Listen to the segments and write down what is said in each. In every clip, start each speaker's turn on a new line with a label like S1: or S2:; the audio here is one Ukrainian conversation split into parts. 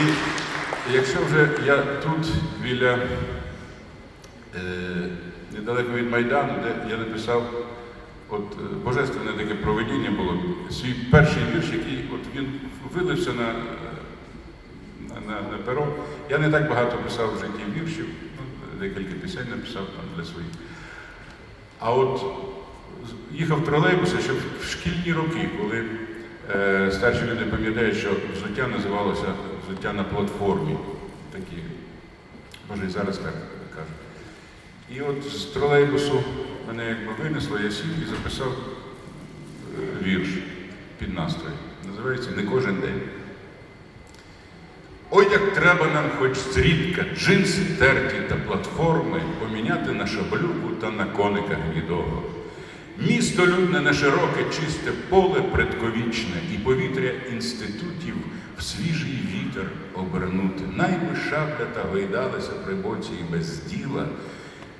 S1: І якщо вже я тут біля е, недалеко від Майдану, де я написав, от е, божественне таке проведіння було, свій перший вірш, який от він вилився на, на, на, на перо. Я не так багато писав в житті віршів, ну, декілька пісень написав там для своїх. А от їхав тролейбуса ще в шкільні роки, коли е, старші люди пам'ятають, що взуття називалося взуття на платформі. Такі, може і зараз так кажуть. І от з тролейбусу мене якби винесло, я сів і записав е, вірш під настрій. Називається Не кожен день. Ой, як треба нам хоч зрідка джинси терті та платформи поміняти на шаблюку та на коника гнідого. Місто людне на широке, чисте поле предковічне і повітря інститутів в свіжий вітер обернути. Найби шабля та гойдалася при боці і без діла.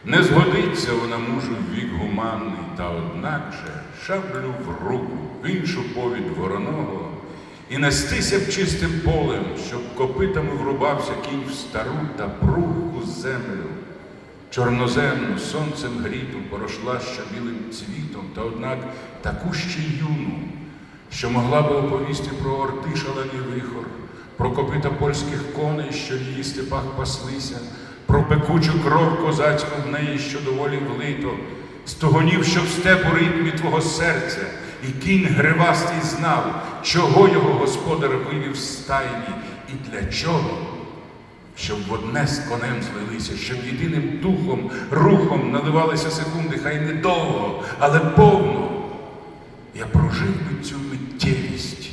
S1: Не згодиться вона мужу в вік гуманний, та однак же шаблю в руку, в іншу повід вороного, і нестися б чистим полем, щоб копитами врубався кінь в стару та пруху землю. Чорноземну, сонцем гріту, поросла ще білим цвітом, та однак таку ще юну, що могла би оповісти про орти шалений вихор, про копита польських коней, що в її степах паслися, про пекучу кров козацьку в неї, що доволі влито, стогонів, що в степу ритмі твого серця, і кінь гривастий знав, чого його господар вивів з стайні і для чого щоб в одне з конем злилися, щоб єдиним духом, рухом наливалися секунди, хай недовго, але повно. Я прожив би цю миттєвість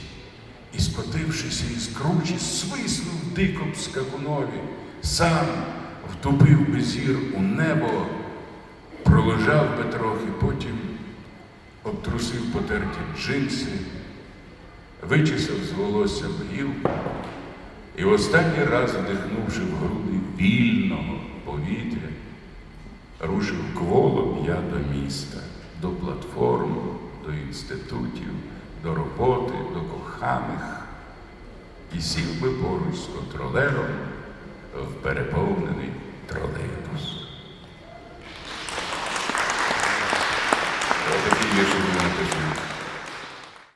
S1: і, скотившися із кручі, свиснув дико б скакунові, сам втупив би зір у небо, пролежав би трохи, потім обтрусив потерті джинси, вичесав з волосся в гілку, і останній раз, вдихнувши в груди вільного повітря, рушив кволом я до міста, до платформ, до інститутів, до роботи, до коханих, і сів би поруч з контролером в переповнений тролейбус. Отакий вірш.